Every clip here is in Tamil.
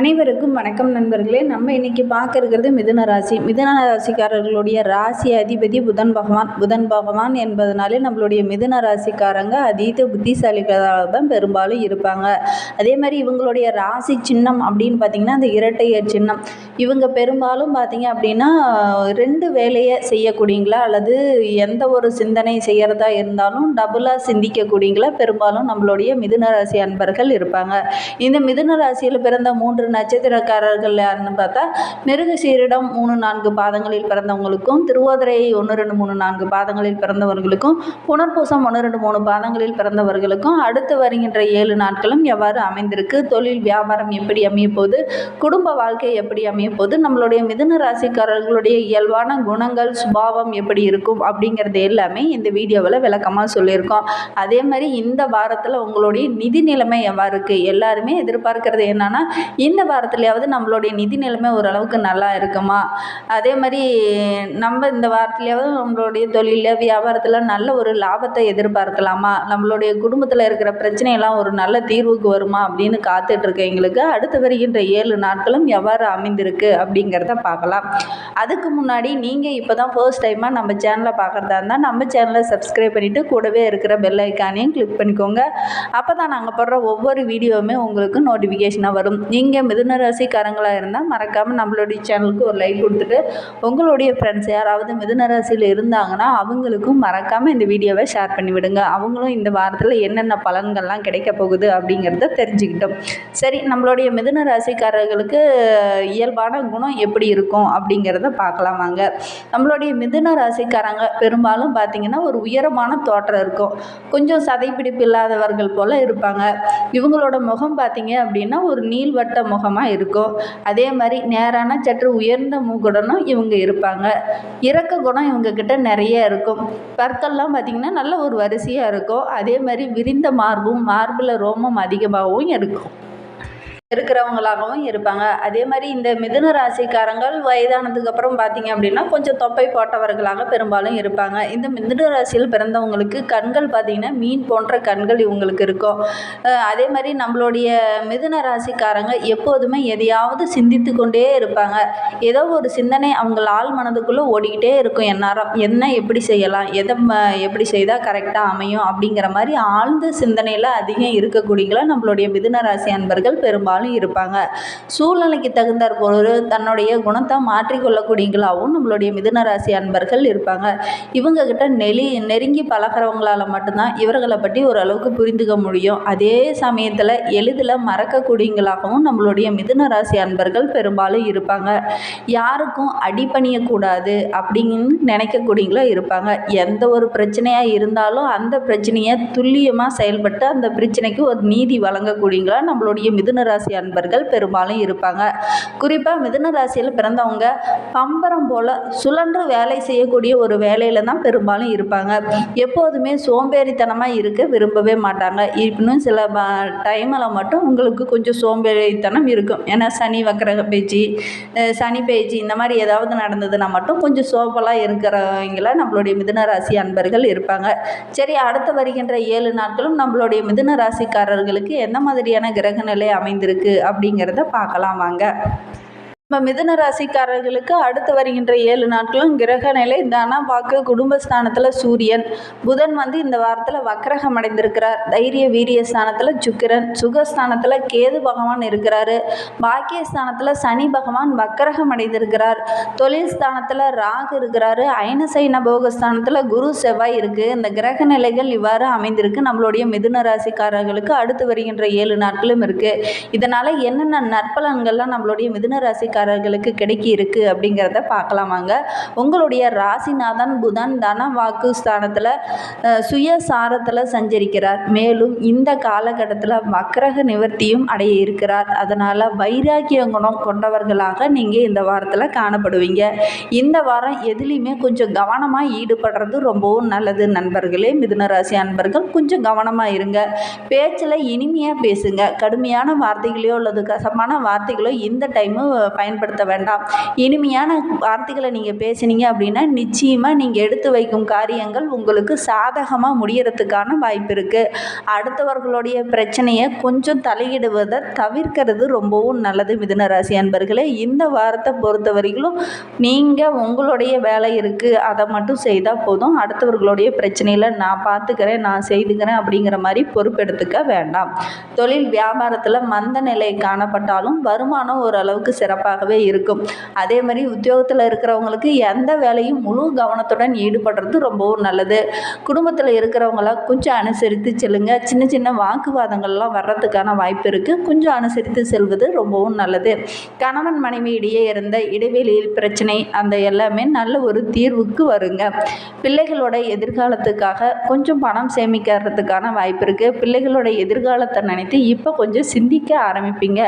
அனைவருக்கும் வணக்கம் நண்பர்களே. நம்ம இன்னைக்கு பார்க்க இருக்கிறது மிதுன ராசி. மிதுன ராசிக்காரர்களுடைய ராசி அதிபதி புதன் பகவான். புதன் பகவான் என்பதனாலே நம்மளுடைய மிதுன ராசிக்காரங்க அதீத புத்திசாலிகளாக தான் பெரும்பாலும் இருப்பாங்க. அதே மாதிரி இவங்களுடைய ராசி சின்னம் அப்படின்னு பார்த்தீங்கன்னா அந்த இரட்டையர் சின்னம். இவங்க பெரும்பாலும் பார்த்தீங்க அப்படின்னா ரெண்டு வேலையை செய்யக்கூடியங்களா அல்லது எந்த ஒரு சிந்தனை செய்கிறதா இருந்தாலும் டபுளாக சிந்திக்கக்கூடியங்களா பெரும்பாலும் நம்மளுடைய மிதுன ராசி அன்பர்கள் இருப்பாங்க. இந்த மிதுன ராசியில் பிறந்த மூன்று நட்சத்திரக்காரர்கள் யாருன்னு பார்த்தா மிருக சீரிடம் மூணு நான்கு பாதங்களில் பிறந்தவங்களுக்கும் திருவோதரை ஒன்று ரெண்டு மூணு நான்கு பாதங்களில் பிறந்தவர்களுக்கும் புனர்பூசம் ஒன்று ரெண்டு மூணு பாதங்களில் பிறந்தவர்களுக்கும் அடுத்து வருகின்ற ஏழு நாட்களும் எவ்வாறு அமைந்திருக்கு? தொழில் வியாபாரம் எப்படி அமையப்போது குடும்ப வாழ்க்கை எப்படி அமையப்போது நம்மளுடைய மிதுன ராசிக்காரர்களுடைய இயல்பான குணங்கள் சுபாவம் எப்படி இருக்கும்? அப்படிங்கிறது எல்லாமே இந்த வீடியோவில் விளக்கமாக சொல்லியிருக்கோம். அதே மாதிரி இந்த வாரத்தில் உங்களுடைய நிதி நிலைமை எவ்வாறு இருக்குது எல்லாருமே எதிர்பார்க்கறது என்னன்னா இந்த வாரத்துலையாவது நம்மளுடைய நிதி நிலைமை ஓரளவுக்கு நல்லா இருக்குமா? அதே மாதிரி நம்ம இந்த வாரத்துலையாவது நம்மளுடைய தொழிலில் வியாபாரத்தில் நல்ல ஒரு லாபத்தை எதிர்பார்க்கலாமா? நம்மளுடைய குடும்பத்தில் இருக்கிற பிரச்சனையெல்லாம் ஒரு நல்ல தீர்வுக்கு வருமா அப்படின்னு காத்துட்ருக்க எங்களுக்கு அடுத்து வருகின்ற ஏழு நாட்களும் எவ்வாறு அமைந்திருக்கு அப்படிங்கிறத பார்க்கலாம். அதுக்கு முன்னாடி நீங்கள் இப்போ தான் ஃபர்ஸ்ட் டைமாக நம்ம சேனலை பார்க்குறதா இருந்தால் நம்ம சேனலை சப்ஸ்கிரைப் பண்ணிவிட்டு கூடவே இருக்கிற பெல் ஐக்கானையும் கிளிக் பண்ணிக்கோங்க. அப்போ தான் நாங்கள் போடுற ஒவ்வொரு வீடியோவுமே உங்களுக்கு நோட்டிஃபிகேஷனாக வரும். நீங்கள் மிதுன ராசிக்காரங்களாக இருந்தால் மறக்காமல் நம்மளுடைய சேனலுக்கு ஒரு லைக் கொடுத்துட்டு உங்களுடைய ஃப்ரெண்ட்ஸ் யாராவது மிதுன ராசியில் இருந்தாங்கன்னா அவங்களுக்கும் மறக்காமல் இந்த வீடியோவை ஷேர் பண்ணி விடுங்க அவங்களும் இந்த வாரத்தில் என்னென்ன பலன்கள்லாம் கிடைக்க போகுது அப்படிங்கிறத தெரிஞ்சுக்கிட்டோம். சரி நம்மளுடைய மிதுன ராசிக்காரர்களுக்கு இயல்பான குணம் எப்படி இருக்கும் அப்படிங்கிறத பார்க்கலாம் வாங்க. நம்மளுடைய மிதுன ராசிக்காரங்க பெரும்பாலும் பார்த்திங்கன்னா ஒரு உயரமான தோற்றம் இருக்கும். கொஞ்சம் சதைப்பிடிப்பு இல்லாதவர்கள் போல் இருப்பாங்க. இவங்களோட முகம் பார்த்தீங்க அப்படின்னா ஒரு நீள்வட்ட முகமாக இருக்கும் அதே மாதிரி நேரான சற்று உயர்ந்த மூக்குடனும் இவங்க இருப்பாங்க. இறக்க குணம் இவங்கக்கிட்ட நிறைய இருக்கும். பற்கள்லாம் பார்த்திங்கன்னா நல்ல ஒரு வரிசையாக இருக்கும். அதே மாதிரி விரிந்த மார்பும் மார்பில் ரோமம் அதிகமாகவும் இருக்கும். இருக்கிறவங்களாகவும் இருப்பாங்க. அதே மாதிரி இந்த மிதுன ராசிக்காரங்கள் வயதானதுக்கு அப்புறம் பார்த்தீங்க அப்படின்னா கொஞ்சம் தொப்பை போட்டவர்களாக பெரும்பாலும் இருப்பாங்க. இந்த மிதுன ராசியில் பிறந்தவங்களுக்கு கண்கள் பார்த்திங்கன்னா மீன் போன்ற கண்கள் இவங்களுக்கு இருக்கும். அதே மாதிரி நம்மளுடைய மிதுன ராசிக்காரங்க எப்போதுமே எதையாவது சிந்தித்து கொண்டே இருப்பாங்க. ஏதோ ஒரு சிந்தனை அவங்க ஆள் மனதுக்குள்ளே ஓடிக்கிட்டே இருக்கும். எந்நேரம் என்ன எப்படி செய்யலாம்? எதை எப்படி செய்தால் கரெக்டாக அமையும்? அப்படிங்கிற மாதிரி ஆழ்ந்த சிந்தனையில் அதிகம் இருக்கக்கூடியங்களா நம்மளுடைய மிதுன ராசி அன்பர்கள் பெரும்பாலும் பெரும்பாலும் இருப்பாங்க. சூழ்நிலைக்கு தகுந்தாற் போல தன்னுடைய குணத்தை மாற்றிக்கொள்ளக்கூடியங்களாகவும் நம்மளுடைய மிதுன ராசி அன்பர்கள் இருப்பாங்க. இவங்கக்கிட்ட நெலி நெருங்கி பழகிறவங்களால் மட்டும்தான் இவர்களை பற்றி ஓரளவுக்கு புரிந்துக்க முடியும். அதே சமயத்தில் எளிதில் மறக்கக்கூடியங்களாகவும் நம்மளுடைய மிதுன ராசி அன்பர்கள் பெரும்பாலும் இருப்பாங்க. யாருக்கும் அடிப்பணியக்கூடாது அப்படின்னு நினைக்கக்கூடியங்களா இருப்பாங்க. எந்த ஒரு பிரச்சனையாக இருந்தாலும் அந்த பிரச்சனையை துல்லியமாக செயல்பட்டு அந்த பிரச்சனைக்கு ஒரு நீதி வழங்கக்கூடியங்களா நம்மளுடைய மிதுன ராசி ராசி அன்பர்கள் பெரும்பாலும் இருப்பாங்க. குறிப்பாக மிதுன ராசியில் பிறந்தவங்க பம்பரம் போல் சுழன்று வேலை செய்யக்கூடிய ஒரு வேலையில் தான் பெரும்பாலும் இருப்பாங்க. எப்போதுமே சோம்பேறித்தனமாக இருக்க விரும்பவே மாட்டாங்க. இன்னும் சில டைமில் மட்டும் உங்களுக்கு கொஞ்சம் சோம்பேறித்தனம் இருக்கும். ஏன்னா சனி வக்கரக பேச்சு சனி பேச்சு இந்த மாதிரி ஏதாவது நடந்ததுன்னா மட்டும் கொஞ்சம் சோப்பலாக இருக்கிறவங்கள நம்மளுடைய மிதுன ராசி அன்பர்கள் இருப்பாங்க. சரி அடுத்து வருகின்ற ஏழு நாட்களும் நம்மளுடைய மிதுன ராசிக்காரர்களுக்கு எந்த மாதிரியான கிரக நிலை அமைந்திருக்கு? இருக்குது அப்படிங்கிறத பார்க்கலாம் வாங்க. நம்ம மிதுன ராசிக்காரர்களுக்கு அடுத்து வருகின்ற ஏழு நாட்களும் கிரக நிலை தன வாக்கு குடும்பஸ்தானத்தில் சூரியன். புதன் வந்து இந்த வாரத்தில் வக்கரகம் அடைந்திருக்கிறார். தைரிய வீரிய ஸ்தானத்தில் சுக்கிரன். சுகஸ்தானத்தில் கேது பகவான் இருக்கிறாரு. பாக்கியஸ்தானத்தில் சனி பகவான் வக்கரகம் அடைந்திருக்கிறார். தொழில் ஸ்தானத்தில் ராகு இருக்கிறாரு. ஐனசைன போகஸ்தானத்தில் குரு செவ்வாய் இருக்குது இந்த கிரக நிலைகள் இவ்வாறு அமைந்திருக்கு. நம்மளுடைய மிதுன ராசிக்காரர்களுக்கு அடுத்து வருகின்ற ஏழு நாட்களும் இருக்குது இதனால் என்னென்ன நற்பலன்கள்லாம் நம்மளுடைய மிதுன ராசிக்கார ராசிக்காரர்களுக்கு கிடைக்கி இருக்குது அப்படிங்கிறத பார்க்கலாம் வாங்க. உங்களுடைய ராசிநாதன் புதன் தன வாக்கு ஸ்தானத்தில் சுயசாரத்தில் சஞ்சரிக்கிறார். மேலும் இந்த காலகட்டத்தில் வக்கரக நிவர்த்தியும் அடைய இருக்கிறார். அதனால் வைராக்கிய குணம் கொண்டவர்களாக நீங்கள் இந்த வாரத்தில் காணப்படுவீங்க. இந்த வாரம் எதுலேயுமே கொஞ்சம் கவனமாக ஈடுபடுறது ரொம்பவும் நல்லது நண்பர்களே. மிதுனராசி அன்பர்கள் கொஞ்சம் கவனமாக இருங்க. பேச்சில் இனிமையாக பேசுங்க. கடுமையான வார்த்தைகளையோ அல்லது கசப்பான வார்த்தைகளோ இந்த டைமு பயன் பயன்படுத்த வேண்டாம். இனிமையான வார்த்தைகளை நீங்கள் பேசுனீங்க அப்படின்னா நிச்சயமாக நீங்கள் எடுத்து வைக்கும் காரியங்கள் உங்களுக்கு சாதகமாக முடியறதுக்கான வாய்ப்பு இருக்குது அடுத்தவர்களுடைய பிரச்சனையை கொஞ்சம் தலையிடுவதை தவிர்க்கிறது ரொம்பவும் நல்லது மிதுன ராசி அன்பர்களே. இந்த வாரத்தை பொறுத்த வரைக்கும் நீங்கள் உங்களுடைய வேலை இருக்குது அதை மட்டும் செய்தால் போதும். அடுத்தவர்களுடைய பிரச்சனையில் நான் பார்த்துக்கிறேன் நான் செய்துக்கிறேன் அப்படிங்கிற மாதிரி பொறுப்பெடுத்துக்க வேண்டாம். தொழில் வியாபாரத்தில் மந்த நிலை காணப்பட்டாலும் வருமானம் ஓரளவுக்கு சிறப்பாக சிறப்பாகவே இருக்கும். அதே மாதிரி உத்தியோகத்தில் இருக்கிறவங்களுக்கு எந்த வேலையும் முழு கவனத்துடன் ஈடுபடுறது ரொம்பவும் நல்லது. குடும்பத்தில் இருக்கிறவங்களாம் கொஞ்சம் அனுசரித்து செல்லுங்க. சின்ன சின்ன வாக்குவாதங்கள்லாம் வர்றதுக்கான வாய்ப்பு இருக்குது கொஞ்சம் அனுசரித்து செல்வது ரொம்பவும் நல்லது. கணவன் மனைவி இடையே இருந்த இடைவெளியில் பிரச்சனை அந்த எல்லாமே நல்ல ஒரு தீர்வுக்கு வருங்க. பிள்ளைகளோட எதிர்காலத்துக்காக கொஞ்சம் பணம் சேமிக்கிறதுக்கான வாய்ப்பு இருக்குது பிள்ளைகளோட எதிர்காலத்தை நினைத்து இப்போ கொஞ்சம் சிந்திக்க ஆரம்பிப்பீங்க.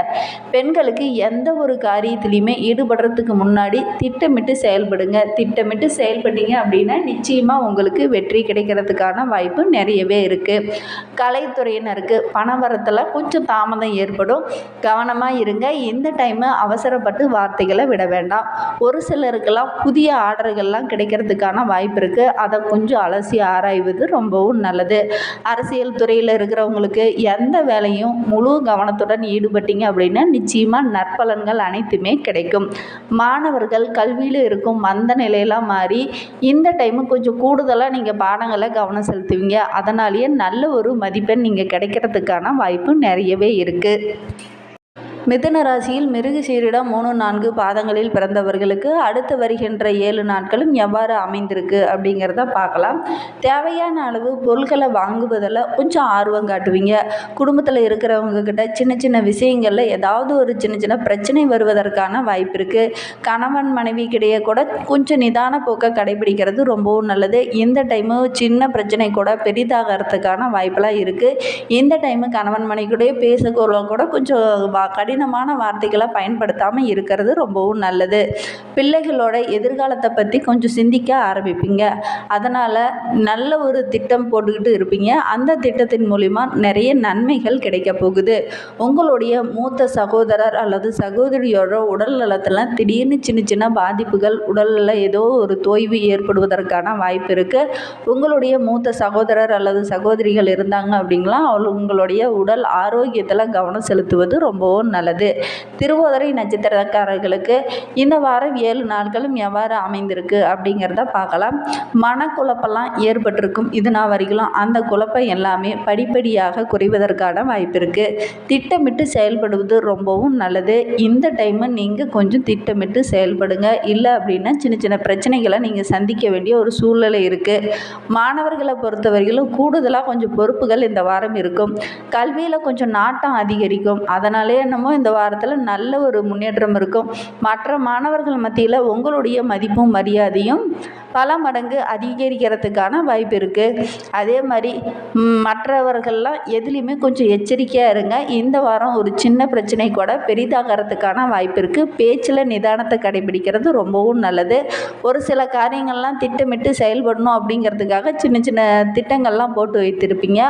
பெண்களுக்கு எந்த ஒரு காரியத்திலையுமே ஈடுபடுறதுக்கு முன்னாடி திட்டமிட்டு செயல்படுங்க. திட்டமிட்டு செயல்பட்டீங்க அப்படின்னா நிச்சயமாக உங்களுக்கு வெற்றி கிடைக்கிறதுக்கான வாய்ப்பு நிறையவே இருக்குது கலைத்துறையினருக்கு பணவரத்தில் கொஞ்சம் தாமதம் ஏற்படும். கவனமாக இருங்க. இந்த டைமு அவசரப்பட்டு வார்த்தைகளை விட வேண்டாம். ஒரு சிலருக்கெல்லாம் புதிய ஆர்டர்கள்லாம் கிடைக்கிறதுக்கான வாய்ப்பு இருக்குது அதை கொஞ்சம் அலசி ஆராய்வது ரொம்பவும் நல்லது. அரசியல் துறையில் இருக்கிறவங்களுக்கு எந்த வேலையும் முழு கவனத்துடன் ஈடுபட்டீங்க அப்படின்னா நிச்சயமாக நற்பலன்கள் அனைத்துமே கிடைக்கும். மாணவர்கள் கல்வியில் இருக்கும் மந்த நிலையெல்லாம் மாறி இந்த டைமு கொஞ்சம் கூடுதலாக நீங்கள் பாடங்களை கவனம் செலுத்துவீங்க. அதனாலேயே நல்ல ஒரு மதிப்பெண் நீங்கள் கிடைக்கிறதுக்கான வாய்ப்பு நிறையவே இருக்குது மிதுன ராசியில் மிருகு சீரிடம் மூணு நான்கு பாதங்களில் பிறந்தவர்களுக்கு அடுத்து வருகின்ற ஏழு நாட்களும் எவ்வாறு அமைந்திருக்கு அப்படிங்கிறத பார்க்கலாம். தேவையான அளவு பொருட்களை வாங்குவதில் கொஞ்சம் ஆர்வம் காட்டுவீங்க. குடும்பத்தில் இருக்கிறவங்க கிட்ட சின்ன சின்ன விஷயங்களில் ஏதாவது ஒரு சின்ன சின்ன பிரச்சனை வருவதற்கான வாய்ப்பு இருக்குது கணவன் மனைவிக்கிடையே கூட கொஞ்சம் நிதான போக்கை கடைபிடிக்கிறது ரொம்பவும் நல்லது. இந்த டைமு சின்ன பிரச்சனை கூட பெரிதாகிறதுக்கான வாய்ப்பெல்லாம் இருக்குது இந்த டைமு கணவன் மனைவிக்கூடயே பேசக்கூட கூட கொஞ்சம் வா கடினமான வார்த்தைகளை பயன்படுத்தாமல் இருக்கிறது ரொம்பவும் நல்லது. பிள்ளைகளோட எதிர்காலத்தை பற்றி கொஞ்சம் சிந்திக்க ஆரம்பிப்பீங்க. அதனால் நல்ல ஒரு திட்டம் போட்டுக்கிட்டு இருப்பீங்க. அந்த திட்டத்தின் மூலிமா நிறைய நன்மைகள் கிடைக்க போகுது. உங்களுடைய மூத்த சகோதரர் அல்லது சகோதரியோட உடல் நலத்தில் திடீர்னு சின்ன சின்ன பாதிப்புகள் உடலில் ஏதோ ஒரு தோய்வு ஏற்படுவதற்கான வாய்ப்பு இருக்குது உங்களுடைய மூத்த சகோதரர் அல்லது சகோதரிகள் இருந்தாங்க அப்படிங்களா அவள் உங்களுடைய உடல் ஆரோக்கியத்தில் கவனம் செலுத்துவது ரொம்பவும் நல்லது. நல்லது. திருவோதரை நட்சத்திரக்காரர்களுக்கு இந்த வாரம் ஏழு நாட்களும் எவ்வாறு அமைந்திருக்கு அப்படிங்கிறத பார்க்கலாம். மனக்குழப்பெல்லாம் ஏற்பட்டிருக்கும். இது நான் வரைக்கும் அந்த குழப்பம் எல்லாமே படிப்படியாக குறைவதற்கான வாய்ப்பு இருக்குது திட்டமிட்டு செயல்படுவது ரொம்பவும் நல்லது. இந்த டைமு நீங்கள் கொஞ்சம் திட்டமிட்டு செயல்படுங்க. இல்லை அப்படின்னா சின்ன சின்ன பிரச்சனைகளை நீங்கள் சந்திக்க வேண்டிய ஒரு சூழ்நிலை இருக்குது மாணவர்களை பொறுத்தவரையிலும் கூடுதலாக கொஞ்சம் பொறுப்புகள் இந்த வாரம் இருக்கும். கல்வியில் கொஞ்சம் நாட்டம் அதிகரிக்கும். அதனாலே என்னமோ இந்த வாரத்தில் நல்ல ஒரு முன்னேற்றம் இருக்கும். மற்ற மாணவர்கள் மத்தியில் உங்களுடைய மதிப்பும் மரியாதையும் பல மடங்கு அதிகரிக்கிறதுக்கான வாய்ப்பு இருக்குது அதே மாதிரி மற்றவர்கள்லாம் எதுலேயுமே கொஞ்சம் எச்சரிக்கையாக இருங்க. இந்த வாரம் ஒரு சின்ன பிரச்சனை கூட பெரிதாகிறதுக்கான வாய்ப்பு இருக்குது பேச்சில் நிதானத்தை கடைபிடிக்கிறது ரொம்பவும் நல்லது. ஒரு சில காரியங்கள்லாம் திட்டமிட்டு செயல்படணும் அப்படிங்கிறதுக்காக சின்ன சின்ன திட்டங்கள்லாம் போட்டு வைத்திருப்பீங்க.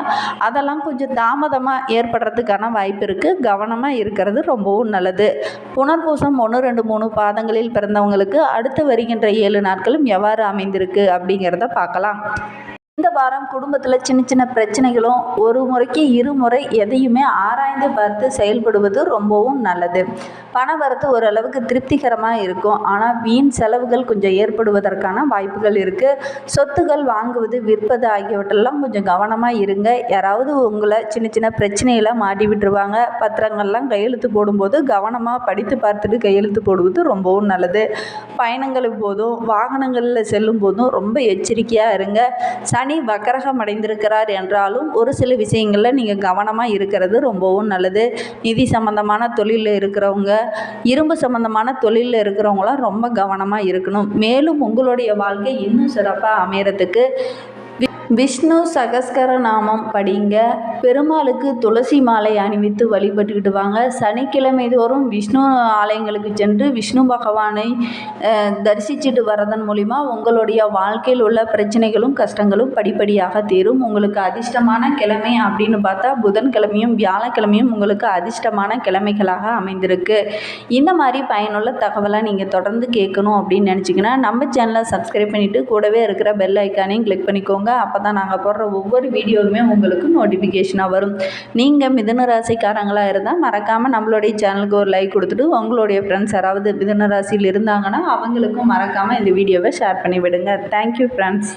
அதெல்லாம் கொஞ்சம் தாமதமாக ஏற்படுறதுக்கான வாய்ப்பு இருக்குது கவனமாக இருக்கிறது ரொம்பவும் நல்லது. புனர்பூசம் ஒன்று ரெண்டு மூணு பாதங்களில் பிறந்தவங்களுக்கு அடுத்து வருகின்ற ஏழு நாட்களும் எவ்வாறு அமைந்திருக்கு அப்படிங்கிறத பார்க்கலாம். இந்த வாரம் குடும்பத்தில் சின்ன சின்ன பிரச்சனைகளும் ஒரு முறைக்கு இருமுறை எதையுமே ஆராய்ந்து பார்த்து செயல்படுவது ரொம்பவும் நல்லது. பண வரத்து ஓரளவுக்கு திருப்திகரமாக இருக்கும். ஆனால் வீண் செலவுகள் கொஞ்சம் ஏற்படுவதற்கான வாய்ப்புகள் இருக்குது சொத்துக்கள் வாங்குவது விற்பது ஆகியவற்றெல்லாம் கொஞ்சம் கவனமாக இருங்க. யாராவது உங்களை சின்ன சின்ன பிரச்சனையில் மாட்டி விட்டுருவாங்க. பத்திரங்கள்லாம் கையெழுத்து போடும்போது கவனமாக படித்து பார்த்துட்டு கையெழுத்து போடுவது ரொம்பவும் நல்லது. பயணங்களுக்கு போதும் வாகனங்களில் செல்லும் போதும் ரொம்ப எச்சரிக்கையாக இருங்க. சனி வக்கரகம் அடைந்திருக்கிறார் என்றாலும் ஒரு சில விஷயங்களில் நீங்கள் கவனமாக இருக்கிறது ரொம்பவும் நல்லது. நிதி சம்பந்தமான தொழிலில் இருக்கிறவங்க இரும்பு சம்பந்தமான தொழிலில் இருக்கிறவங்களாம் ரொம்ப கவனமாக இருக்கணும். மேலும் உங்களுடைய வாழ்க்கை இன்னும் சிறப்பாக அமையறதுக்கு விஷ்ணு சகஸ்கர நாமம் படிங்க. பெருமாளுக்கு துளசி மாலை அணிவித்து வழிபட்டுக்கிட்டு வாங்க. சனிக்கிழமை தோறும் விஷ்ணு ஆலயங்களுக்கு சென்று விஷ்ணு பகவானை தரிசிச்சுட்டு வரதன் மூலிமா உங்களுடைய வாழ்க்கையில் உள்ள பிரச்சனைகளும் கஷ்டங்களும் படிப்படியாக தீரும். உங்களுக்கு அதிர்ஷ்டமான கிழமை அப்படின்னு பார்த்தா புதன்கிழமையும் வியாழக்கிழமையும் உங்களுக்கு அதிர்ஷ்டமான கிழமைகளாக அமைந்திருக்கு. இந்த மாதிரி பயனுள்ள தகவலை நீங்கள் தொடர்ந்து கேட்கணும் அப்படின்னு நினச்சிங்கன்னா நம்ம சேனலை சப்ஸ்கிரைப் பண்ணிவிட்டு கூடவே இருக்கிற பெல் ஐக்கானையும் கிளிக் பண்ணிக்கோங்க. அப்போ தான் நாங்கள் போடுற ஒவ்வொரு வீடியோவுமே உங்களுக்கு நோட்டிஃபிகேஷன் நோட்டிஃபிகேஷனாக வரும். நீங்கள் மிதுன ராசிக்காரங்களாக இருந்தால் மறக்காமல் நம்மளுடைய சேனலுக்கு ஒரு லைக் கொடுத்துட்டு உங்களுடைய ஃப்ரெண்ட்ஸ் யாராவது மிதுன ராசியில் இருந்தாங்கன்னா அவங்களுக்கும் மறக்காமல் இந்த வீடியோவை ஷேர் பண்ணிவிடுங்க. Thank you friends